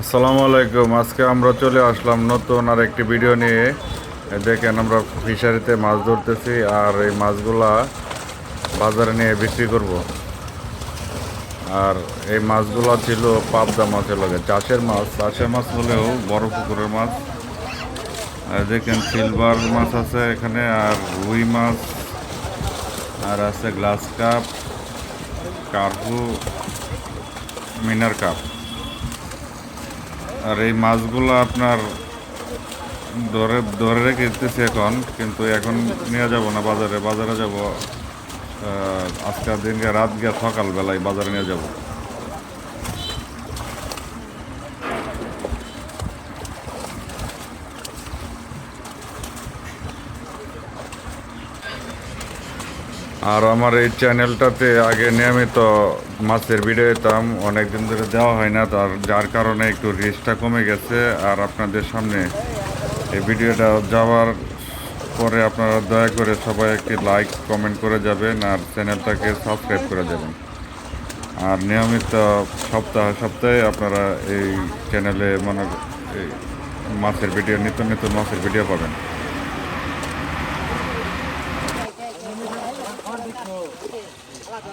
আসসালামু আলাইকুম। আজকে আমরা চলে আসলাম নতুন আর একটি ভিডিও নিয়ে। দেখেন আমরা ফিশারিতে মাছ ধরতেছি আর এই মাছগুলা বাজারে নিয়ে বিক্রি করব। আর এই মাছগুলো ছিল পাবদা মাছের লাগে, চাষের মাছ। চাষের মাছ হলেও বড় পুকুরের মাছ। আর দেখেন সিলভার মাছ আছে এখানে আর রুই মাছ। আর আছে গ্লাস কাপ কার্পু মিনার কাপ। আর এই মাছগুলো আপনার ধরে ধরে রেখে দিতেছি এখন, কিন্তু এখন নিয়ে যাব না বাজারে। বাজারে যাব আজকের দিনকে রাত গিয়ে সকালবেলায় বাজারে নিয়ে যাব। আর আমার এই চ্যানেলটাতে আগে নিয়মিত মাছের ভিডিও দিতাম, অনেকদিন ধরে দেওয়া হয় না, তার, যার কারণে একটু রিচটা কমে গেছে। আর আপনাদের সামনে এই ভিডিওটা যাওয়ার পরে আপনারা দয়া করে সবাই একটি লাইক কমেন্ট করে যাবেন আর চ্যানেলটাকে সাবস্ক্রাইব করে যাবেন। আর নিয়মিত সপ্তাহ সপ্তাহে আপনারা এই চ্যানেলে মানে মাছের ভিডিও নিত্য নিত্য মাছের ভিডিও পাবেন। ভাব